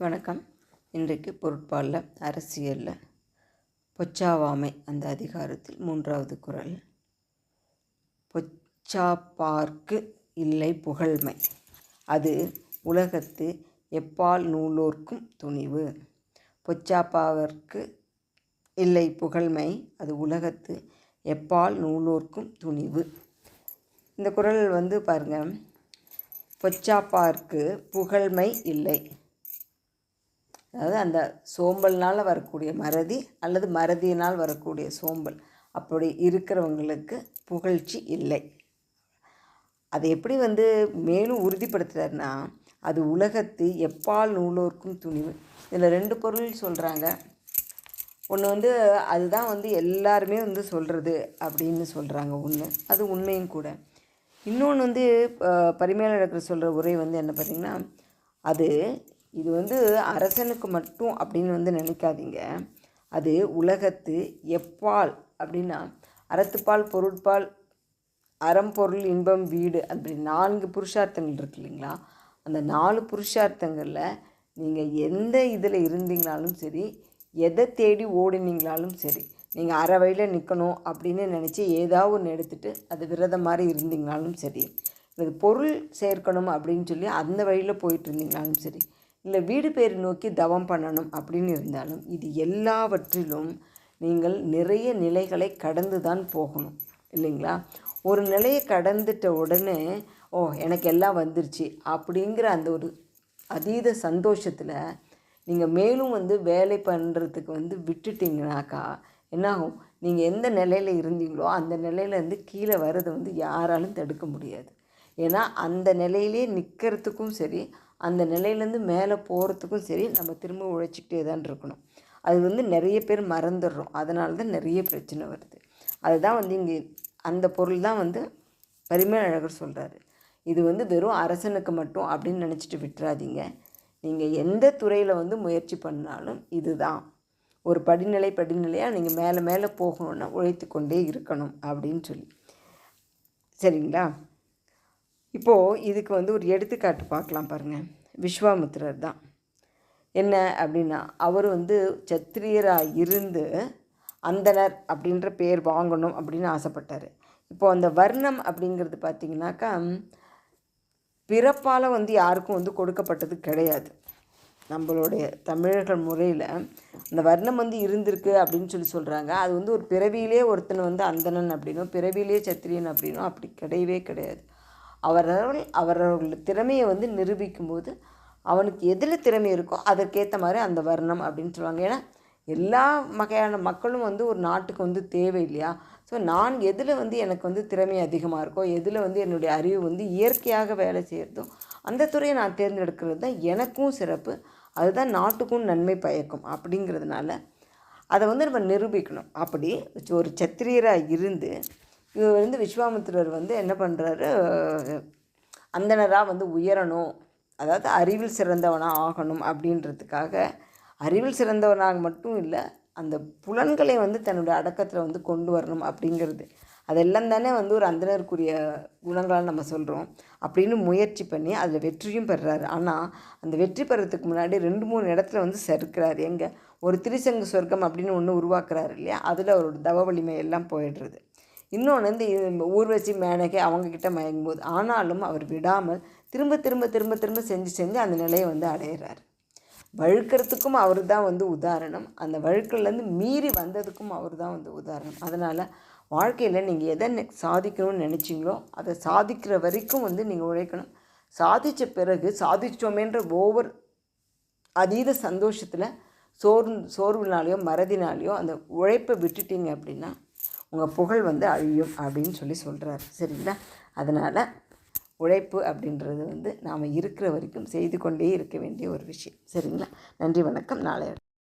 வணக்கம். இன்றைக்கு பொருட்பாலில் அரசியலில் பொச்சாவாமை அந்த அதிகாரத்தில் மூன்றாவது குறள் பொச்சாப்பார்க்கு இல்லை புகழ்மை. அது உலகத்து எப்பால் நூலோர்க்கும் துணிவு. பொச்சாப்பாவர்க்கு இல்லை புகழ்மை. அது உலகத்து எப்பால் நூலோர்க்கும் துணிவு. இந்த குறள் வந்து பாருங்கள் பொச்சாப்பார்க்கு புகழ்மை இல்லை. அதாவது அந்த சோம்பல்னால் வரக்கூடிய மறதி அல்லது மறதியினால் வரக்கூடிய சோம்பல். அப்படி இருக்கிறவங்களுக்கு புகழ்ச்சி இல்லை. அதை எப்படி வந்து மேலும் உறுதிப்படுத்துகிறாருன்னா அது உலகத்து எப்பால் நூலோர்க்கும் துணிவு. இதில் ரெண்டு பொருள் சொல்கிறாங்க ஒன்று வந்து அதுதான் வந்து எல்லாருமே வந்து சொல்கிறது அப்படின்னு சொல்கிறாங்க ஒன்று அது உண்மையும் கூட. இன்னொன்று வந்து பரிமையாளர் சொல்கிற உரை வந்து என்ன பார்த்திங்கன்னா அது இது வந்து அரசனுக்கு மட்டும் அப்படின்னு வந்து நினைக்காதீங்க. அது உலகத்து எப்பால் அப்படின்னா அறத்துப்பால் பொருட்பால் அறம் பொருள் இன்பம் வீடு அப்படி நான்கு புருஷார்த்தங்கள் இருக்கு இல்லைங்களா? அந்த நாலு புருஷார்த்தங்களில் நீங்கள் எந்த இதில் இருந்தீங்கனாலும் சரி எதை தேடி ஓடினீங்களாலும் சரி நீங்கள் அரை வழியில் நிற்கணும் அப்படின்னு நினச்சி ஏதாவது ஒன்று எடுத்துகிட்டு அது விரதம் மாதிரி இருந்தீங்கனாலும் சரி இது பொருள் சேர்க்கணும் அப்படின்னு சொல்லி அந்த வழியில் போயிட்டு இருந்தீங்கனாலும் சரி இல்லை வீடு பேர் நோக்கி தவம் பண்ணணும் அப்படின்னு இருந்தாலும் இது எல்லாவற்றிலும் நீங்கள் நிறைய நிலைகளை கடந்து தான் போகணும் இல்லைங்களா? ஒரு நிலையை கடந்துட்ட உடனே ஓ எனக்கு எல்லாம் வந்துருச்சு அப்படிங்கிற அந்த ஒரு அதீத சந்தோஷத்தில் நீங்கள் மேலும் வந்து வேலை பண்ணுறதுக்கு வந்து விட்டுட்டிங்கனாக்கா என்னாகும்? நீங்கள் எந்த நிலையில் இருந்தீங்களோ அந்த நிலையிலேருந்து கீழே வர்றதை வந்து யாராலும் தடுக்க முடியாது. ஏன்னா அந்த நிலையிலே நிற்கிறதுக்கும் சரி அந்த நிலையிலேருந்து மேலே போகிறதுக்கும் சரி நம்ம திரும்ப உழைச்சிக்கிட்டே தான் இருக்கணும். அது வந்து நிறைய பேர் மறந்துடுறோம். அதனால தான் நிறைய பிரச்சனை வருது. அதுதான் வந்து இங்கே அந்த பொருள் தான் வந்து பரிமேல் அழகர் சொல்கிறாரு இது வந்து வெறும் அரசனுக்கு மட்டும் அப்படின்னு நினச்சிட்டு விட்டுறாதீங்க. நீங்கள் எந்த துறையில் வந்து முயற்சி பண்ணாலும் இதுதான். ஒரு படிநிலை படிநிலையாக நீங்கள் மேலே மேலே போகணுன்னா உழைத்து கொண்டே இருக்கணும் அப்படின்னு சொல்லி. சரிங்களா? இப்போது இதுக்கு வந்து ஒரு எடுத்துக்காட்டு பார்க்கலாம் பாருங்கள் விஸ்வாமித்திரர் தான். என்ன அப்படின்னா அவர் வந்து சத்திரியராக இருந்து அந்தனர் அப்படின்ற பேர் வாங்கணும் அப்படின்னு ஆசைப்பட்டார். இப்போது அந்த வர்ணம் அப்படிங்கிறது பார்த்திங்கனாக்கா பிறப்பால் வந்து யாருக்கும் வந்து கொடுக்கப்பட்டது கிடையாது. நம்மளுடைய தமிழர்கள் முறையில் அந்த வர்ணம் வந்து இருந்திருக்கு அப்படின்னு சொல்லி சொல்கிறாங்க அது வந்து ஒரு பிறவியிலே ஒருத்தன் வந்து அந்தணன் அப்படின்னும் பிறவியிலே சத்திரியன் அப்படின்னும் அப்படி கிடையவே கிடையாது. அவரவர்கள் அவரவர்கள் திறமையை வந்து நிரூபிக்கும்போது அவனுக்கு எதில் திறமை இருக்கோ அதற்கேற்ற மாதிரி அந்த வர்ணம் அப்படின்னு சொல்லுவாங்க. ஏன்னா எல்லா வகையான மக்களும் வந்து ஒரு நாட்டுக்கு வந்து தேவை இல்லையா? ஸோ நான் எதில் வந்து எனக்கு வந்து திறமை அதிகமாக இருக்கோ எதில் வந்து என்னுடைய அறிவு வந்து இயற்கையாக வேலை செய்கிறதோ அந்த துறையை நான் தேர்ந்தெடுக்கிறது தான் எனக்கும் சிறப்பு. அதுதான் நாட்டுக்கும் நன்மை பயக்கும் அப்படிங்கிறதுனால அதை வந்து நம்ம நிரூபிக்கணும். அப்படி ஒரு சத்திரியராக இருந்து இவர் வந்து விஸ்வாமித்திரர் வந்து என்ன பண்ணுறாரு அந்தனராக வந்து உயரணும். அதாவது அறிவில் சிறந்தவனாக ஆகணும் அப்படின்றதுக்காக அறிவில் சிறந்தவனாக மட்டும் இல்லை அந்த புலன்களை வந்து தன்னுடைய அடக்கத்தில் வந்து கொண்டு வரணும் அப்படிங்கிறது. அதெல்லாம் தானே வந்து ஒரு அந்தனருக்குரிய குணங்களால் நம்ம சொல்கிறோம் அப்படின்னு முயற்சி பண்ணி அதில் வெற்றியும் பெறுறாரு ஆனால் அந்த வெற்றி பெறத்துக்கு முன்னாடி ரெண்டு மூணு இடத்துல வந்து சறுக்கிறார் எங்கே? ஒரு திருச்சங்கு சொர்க்கம் அப்படின்னு ஒன்று உருவாக்குறாரு இல்லையா? அதில் அவரோட தவ வலிமை எல்லாம் போயிடுறது. இன்னொன்று வந்து ஊர்வசி மேனகை அவங்கக்கிட்ட மயங்கும்போது ஆனாலும் அவர் விடாமல் திரும்ப திரும்ப திரும்ப திரும்ப செஞ்சு செஞ்சு அந்த நிலையை வந்து அடையிறார். வழுக்கிறதுக்கும் அவர் தான் வந்து உதாரணம். அந்த வழுக்கிலேருந்து மீறி வந்ததுக்கும் அவர் தான் வந்து உதாரணம். அதனால் வாழ்க்கையில் நீங்கள் எதை சாதிக்கணும்னு நினச்சிங்களோ அதை சாதிக்கிற வரைக்கும் வந்து நீங்கள் உழைக்கணும். சாதித்த பிறகு சாதிச்சோமேன்ற ஒவ்வொரு அதீத சந்தோஷத்தில் சோர் சோர்வுனாலேயோ மறதினாலேயோ அந்த உழைப்பை விட்டுட்டீங்க அப்படின்னா உங்கள் புகழ் வந்து அழியும் அப்படின்னு சொல்லி சொல்கிறார் சரிங்களா? அதனால் உழைப்பு அப்படின்றது வந்து நாம் இருக்கிற வரைக்கும் செய்து கொண்டே இருக்க வேண்டிய ஒரு விஷயம். சரிங்களா? நன்றி வணக்கம். நாளை